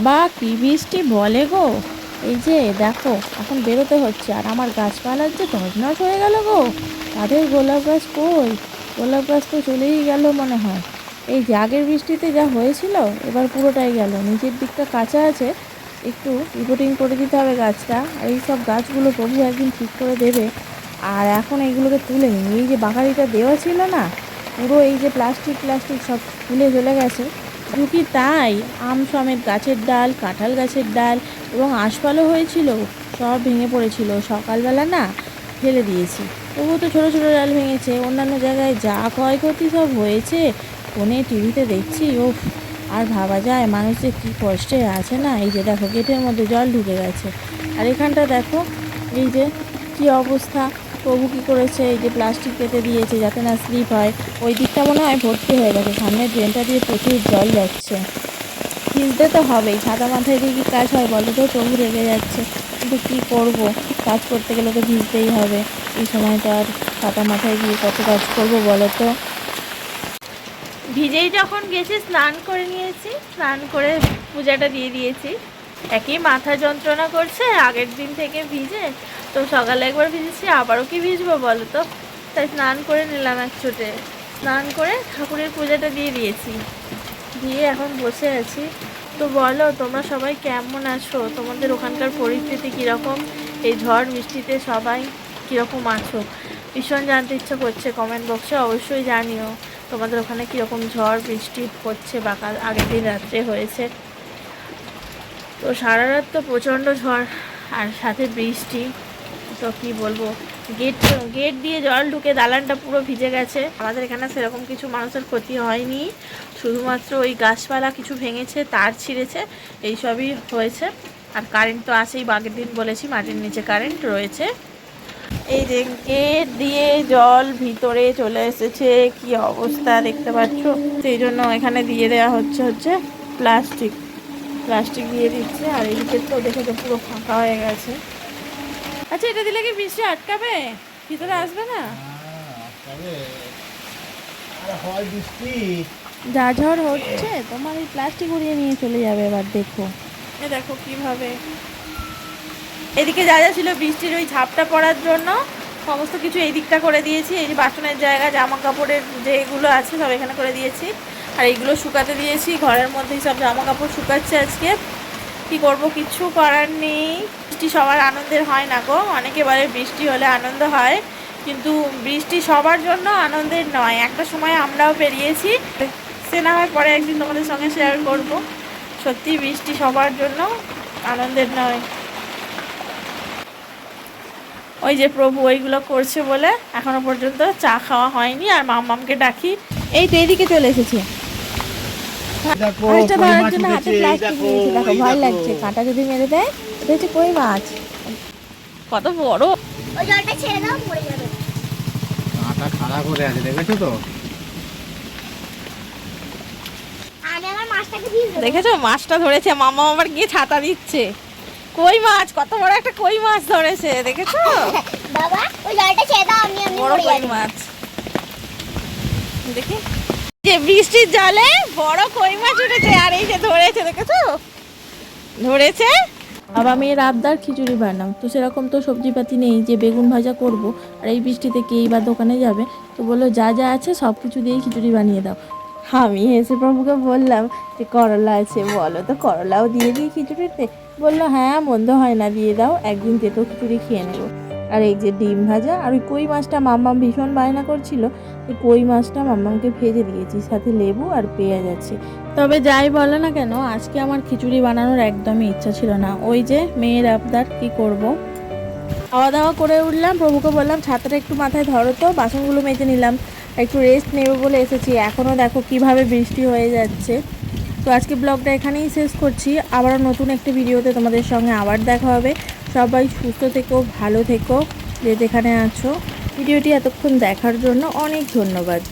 বাবা, কি বৃষ্টি বলে গো। এই যে, দেখো, এখন বেরোতে হচ্ছে। আর আমার গাছপালার যে তছনছ হয়ে গেল গো। তাদের গোলাপ গাছ কই? গোলাপ গাছ তো চলেই গেল মনে হয়। এই যে, আগের বৃষ্টিতে যা হয়েছিল, এবার পুরোটাই গেল। নিচের দিকটা কাঁচা আছে। একটু রিপোর্টিং করে দিতে হবে গাছটা। আর এই সব গাছগুলো প্রভু একদিন ঠিক করে দেবে। আর এখন এইগুলোকে তুলে নিই এই যে বাগাড়িটা দেওয়া ছিল না, পুরো এই যে প্লাস্টিক প্লাস্টিক সব তুলে চলে গেছে। শুধু তাই আম সমেত গাছের ডাল, কাঁঠাল গাছের ডাল এবং আশপালও হয়েছিল, সব ভেঙে পড়েছিল। সকালবেলা না ফেলে দিয়েছি। তবুও তো ছোটো ছোটো ডাল ভেঙেছে। অন্যান্য জায়গায় যা ক্ষয়ক্ষতি সব হয়েছে, ফোনে, টিভিতে দেখছি ও আর ভাবা যায় মানুষ যে কী কষ্টে আছে না? এই যে দেখো, গেটের মধ্যে জল ঢুকে গেছে। আর এখানটা দেখো, এই যে কি অবস্থা? প্রভু কী করেছে? এই যে প্লাস্টিক কেটে দিয়েছে যাতে না স্লিপ হয়। ওই দিকটা মনে হয় ভর্তি হয়ে গেছে। সামনের ড্রেনটা দিয়ে প্রচুর জল যাচ্ছে। ভিজতে তো হবেই। ছাতা মাথায় দিয়ে কি কাজ হয় বলো তো? প্রভু রেগে যাচ্ছে। কিন্তু কী করব? কাজ করতে গেলে তো ভিজতেই হবে। এই সময় তো আর ছাতা মাথায় গিয়ে কত কাজ করব বলো তো? ভিজেই যখন গেছি, স্নান করে নিয়েছি। স্নান করে পূজাটা দিয়ে দিয়েছি। একই মাথা যন্ত্রণা করছে। আগের দিন থেকে ভিজে তো সকালে একবার ভিজেছি, আবারও কি ভিজবো বলো তো? তাই স্নান করে নিলাম এক চোটে। স্নান করে ঠাকুরের পূজাটা দিয়ে দিয়েছি। দিয়ে এখন বসে আছি। তো বলো, তোমরা সবাই কেমন আছো? তোমাদের ওখানকার পরিস্থিতি কীরকম? এই ঝড় বৃষ্টিতে সবাই কীরকম আছো? ভীষণ জানতে ইচ্ছে করছে কমেন্ট বক্সে অবশ্যই জানিও। তোমাদের ওখানে কীরকম ঝড় বৃষ্টি হচ্ছে বা কাল আগের দিন রাত্রে হয়েছে? তো সারা রাত তো প্রচণ্ড ঝড় আর সাথে বৃষ্টি। তো কি বলব? গেট গেট দিয়ে জল ঢুকে দালানটা পুরো ভিজে গেছে। আমাদের এখানে সেরকম কিছু মানুষের ক্ষতি হয়নি। শুধুমাত্র ওই গাছপালা কিছু ভেঙেছে, তার ছিঁড়েছে, এইসবই হয়েছে। আর কারেন্ট তো আছেই, আগের দিন বলেছি, মাটির নিচে কারেন্ট রয়েছে। এই যে গেট দিয়ে জল ভিতরে চলে এসেছে, কি অবস্থা দেখতে পাচ্ছ? সেই জন্য এখানে দিয়ে দেওয়া হচ্ছে হচ্ছে প্লাস্টিক প্লাস্টিক দিয়ে দিচ্ছে, আর এই তো দেখেছ পুরো ফাঁকা হয়ে গেছে। আচ্ছা এটা দিলে কি বৃষ্টি আটকাবে? ভিতরে আসবে না? হয় বৃষ্টি। যা ঝড় হচ্ছে তোমার এই প্লাস্টিক উড়িয়ে নিয়ে চলে যাবে এবার দেখো। এ দেখো কীভাবে। এদিকে যা যা ছিল বৃষ্টির ওই ঝাপটা পড়ার জন্য সমস্ত কিছু এই দিকটা করে দিয়েছি। এই যে বাসনের জায়গা জামা কাপড়ের যেগুলো আছে সব এখানে করে দিয়েছি। আর এইগুলো শুকাতে দিয়েছি ঘরের মধ্যেই সব জামা কাপড় শুকাচ্ছে আজকে। কি করব কিছু করার নেই। বৃষ্টি সবার আনন্দের হয় না গো। অনেকে বলে বৃষ্টি হলে আনন্দ হয় কিন্তু বৃষ্টি সবার জন্য আনন্দের নয়। একটা সময় আমরাও পেরিয়েছি। সে না হয় পরে একদিন তোমাদের সঙ্গে শেয়ার করব। সত্যি বৃষ্টি সবার জন্য আনন্দের নয়। ওই যে প্রভু ওইগুলো করছে বলে এখনও পর্যন্ত চা খাওয়া হয়নি আর মাম্মামকে ডাকি। এই তো এদিকে চলে এসেছে। দেখো হাতে প্লাস্টিক নিয়েছে ভয় লাগছে। কাঁটা যদি মেরে দেয় হচ্ছে কই মাছ? কত বড়? ওই জলটা ছেড়ে দাও মরে যাবে। কাঁটা খাড়া করে আছে দেখেছ তো? দেখেছ? মাছটা ধরেছে মামা আবার গিয়ে ছাতা দিচ্ছে। কই মাছ? কত বড় একটা কই মাছ ধরেছে দেখেছ? বাবা ওই জলটা ছেড়ে দাও আমি আমি বড় কই মাছ। দেখি। যে বৃষ্টির জলে বড় কই মাছ উঠেছে আর এই যে ধরেছে দেখেছ? ধরেছে বাবা মেয়ের আবদার খিচুড়ি বানাও। তো সেরকম তো সবজিপাতি নেই, যে বেগুন ভাজা করব আর এই বৃষ্টিতে কেই বা দোকানে যাবে। তো বলল, যা যা আছে সব কিছু দিয়েই খিচুড়ি বানিয়ে দাও। আমি হেসে প্রভুকে বললাম, যে করলা আছে, বলো তো, করলাও দিয়ে দিই খিচুড়িতে? বলল হ্যাঁ মন্দ হয় না, দিয়ে দাও, একদিন তেতো খিচুড়ি খেয়ে নেব। আর এই যে ডিম ভাজা আর ওই কই মাছটা মাম্মাম ভীষণ বায়না করছিল, এই কই মাছটা মাম্মামকে ভেজে দিয়েছি, সাথে লেবু আর পেঁয়াজ আছে। তবে যাই বলো না কেন, আজকে আমার খিচুড়ি বানানোর একদমই ইচ্ছা ছিল না। ওই যে মেয়ের আবদার, কি করব। খাওয়া দাওয়া করে উঠলাম, প্রভুকে বললাম, ছাতাটা একটু মাথায় ধরো তো, বাসনগুলো মেজে নিলাম, একটু রেস্ট নেবে বলে এসেছি। এখনও দেখো কীভাবে বৃষ্টি হয়ে যাচ্ছে। তো আজকে ব্লগটা এখানেই শেষ করছি। আবারও নতুন একটা ভিডিওতে তোমাদের সঙ্গে আবার দেখা হবে। সবাই সুস্থ থেকো ভালো থেকো যে যেখানে আছো। ভিডিওটি এতক্ষণ দেখার জন্য অনেক ধন্যবাদ।